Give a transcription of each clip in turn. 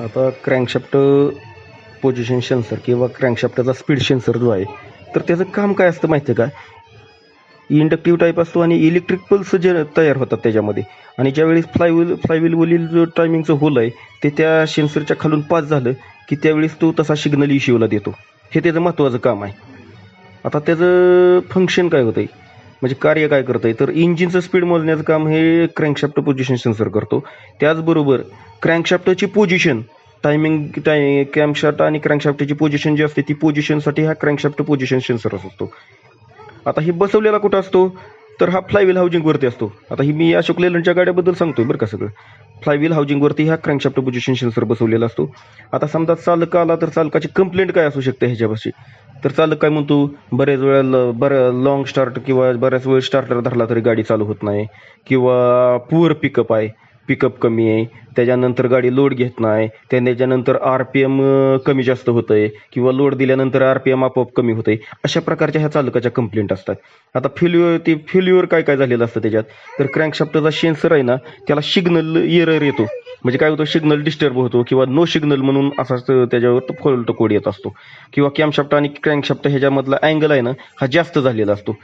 आता crankshaft position sensor किंवा क्रँकशाफ्टचा speed sensor जो आहे तर त्याचं काम काय असतं माहिती आहे का? इंडक्टिव्ह टाईप असतो आणि इलेक्ट्रिक पल्स जे तयार होतात त्याच्यामध्ये. आणि ज्यावेळेस फ्लायव्हील फ्लायव्हीलवरील जो टायमिंगचं होल आहे ते त्या सेन्सरच्या खालून पास झालं की त्यावेळेस तो तसा सिग्नल इश्यूला देतो. हे त्याचं महत्त्वाचं काम आहे. आता त्याचं फंक्शन काय होतं आहे म्हणजे कार्य काय करतं आहे तर इंजिनचं स्पीड मोजण्याचं काम हे क्रँकशाफ्ट पोझिशन सेन्सर करतो. त्याचबरोबर क्रँकशाफ्टची पोझिशन टायमिंग टाय क्रँकशाफ्ट आणि क्रँकशाफ्टची पोझिशन जी असते ती पोझिशनसाठी हा क्रँकशाफ्ट पोझिशन सेन्सर असतो. आता हे बसवलेला कुठं असतो? तर हा फ्लायव्हील हाऊजिंगवरती असतो. आता ही मी अशोक लेलंडच्या गाड्याबद्दल सांगतोय बरं का सगळं. फ्लायव्हील हाऊजिंगवरती हा क्रँकशाफ्ट पोझिशन सेन्सर बसवलेला असतो. आता समजा चालक आला तर चालकाची कंप्लेंट काय असू शकते ह्याच्यापाशी? तर चालक काय म्हणतो बरेच वेळा बरं लाँग स्टार्ट किंवा बऱ्याच वेळ स्टार्टर धरला तरी गाडी चालू होत नाही. किंवा पुअर पिकअप आहे. पिकअप कमी आहे. त्याच्यानंतर गाडी लोड घेत नाही. त्या- त्याच्यानंतर आर पी एम कमी जास्त होतं आहे किंवा लोड दिल्यानंतर आर पी एम आपोआप कमी होतं आहे अशा प्रकारच्या ह्या चालकाच्या कंप्लेंट असतात. आता फेल्युअर ते फेल्युअर काय काय झालेलं असतं त्याच्यात? तर क्रँकशाफ्टचा सेन्सर आहे ना त्याला सिग्नल एरर येतो. म्हणजे काय होतं? सिग्नल डिस्टर्ब होतो किंवा नो सिग्नल म्हणून असा त्याच्यावर फॉल्ट कोड येत असतो. किंवा कॅमशाफ्ट आणि क्रँकशाफ्ट ह्याच्यामधला अँगल आहे ना हा जास्त झालेला असतो.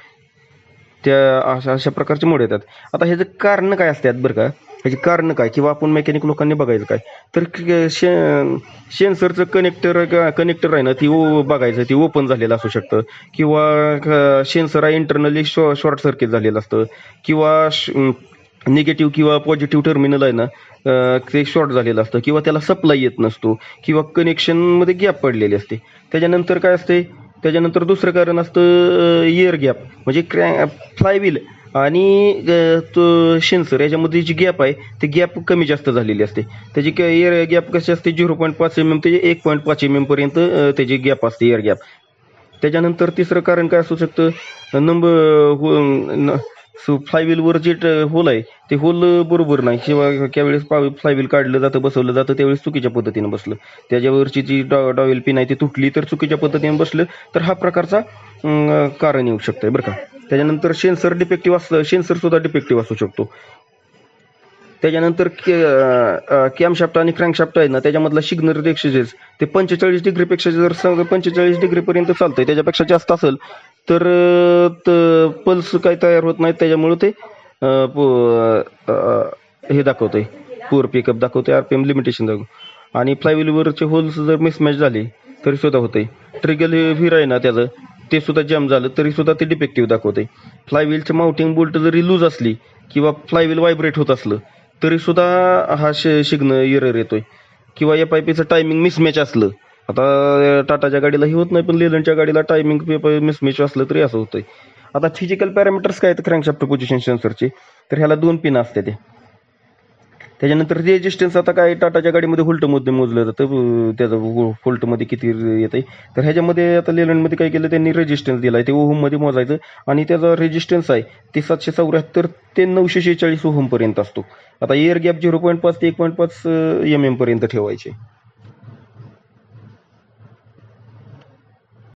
त्या अशा अशा प्रकारचे मोड येतात. आता ह्याचं कारण काय असतात बरं का? ह्याची कारण काय? किंवा आपण मेकॅनिक लोकांनी बघायचं काय? तर क- शे सेन्सरचं कनेक्टर कनेक्टर आहे ना ती ओ बघायचं ती ओपन झालेलं असू शकतं. किंवा सेन्सर आहे इंटरनली शॉ शॉर्ट सर्किट झालेलं असतं. किंवा निगेटिव्ह किंवा पॉझिटिव्ह टर्मिनल आहे ना ते शॉर्ट झालेलं असतं. किंवा त्याला सप्लाय येत नसतो. किंवा कनेक्शनमध्ये गॅप पडलेली असते. त्याच्यानंतर काय असते? त्याच्यानंतर दुसरं कारण असतं इयर गॅप म्हणजे क्रॅ फ्लायव्हील आणि अं, तो शेन्सर याच्यामध्ये जी गॅप आहे ती गॅप कमी जास्त झालेली असते. त्याची एअर गॅप कशी असते? झिरो पॉईंट पाच एम एम ते एक पॉईंट पाच एम एमपर्यंत त्याची गॅप असते एअर गॅप त्याच्यानंतर तिसरं कारण काय असू शकतं? नंबर सो फ्लायव्हीलवर जे ट- होल आहे ते होल बरोबर नाही. किंवा त्यावेळेस फ्लायव्हील काढलं जातं बसवलं जातं त्यावेळेस चुकीच्या पद्धतीनं बसलं. त्याच्यावरची जी डॉ डॉवेल पिन आहे ती तुटली तर चुकीच्या पद्धतीने बसलं तर हा प्रकारचा कारण येऊ शकतं बरं का? त्याच्यानंतर सेन्सर डिफेक्टिव्ह असलं सेन्सर सुद्धा डिफेक्टिव्ह असू शकतो. त्याच्यानंतर कॅमशाफ्ट आणि क्रँकशाफ्ट आहे ना त्याच्यामधला सिग्नल एक्सचेंज ते पंचेचाळीस डिग्रीपेक्षा जर समजा पंचेचाळीस डिग्रीपर्यंत चालतंय त्याच्यापेक्षा जास्त असेल तर पल्स काही तयार होत नाही त्याच्यामुळे ते हे दाखवतंय पुअर पिकअप दाखवतंय आर पी एम लिमिटेशन दाखव आणि फ्लायव्हीलवरचे होल्स जर मिसमॅच झाले तरी सुद्धा होतंय. ट्रिगल व्हीर आहे ना त्याचं ते सुद्धा जॅम झालं तरी सुद्धा ते डिफेक्टिव्ह दाखवते फ्लायव्हीलचं माउंटिंग बोल्ट जरी लूज असली किंवा फ्लायव्हील व्हायब्रेट होत असलं तरी सुद्धा हा सिग्नल एरर येतोय. किंवा एफ आय पीचं टायमिंग मिसमॅच असलं आता टाटाच्या गाडीला ही होत नाही पण लेलनच्या गाडीला टायमिंग मिसमॅच असलं तरी असं होतंय. आता फिजिकल पॅरामीटर्स काय आहेत क्रँकशाफ्ट पोझिशन सेन्सरचे तर ह्याला दोन पिन असते ते त्याच्यानंतर रेजिस्टन्स आता काय टाटाच्या गाडीमध्ये होल्टमध्ये मोजलं जातं त्याचं होल्टमध्ये किती येत आहे. तर ह्याच्यामध्ये आता लेलंडमध्ये काय केलं त्यांनी रेजिस्टन्स दिला आहे ते ओहममध्ये मोजायचं आणि त्याचा रेजिस्टन्स आहे ते सातशे चौऱ्याहत्तर ते नऊशे शेहेचाळीस ओहमपर्यंत असतो. आता एअर गॅप झिरो पॉईंट पाच ते एक पॉईंट पाच एम एमपर्यंत ठेवायचे.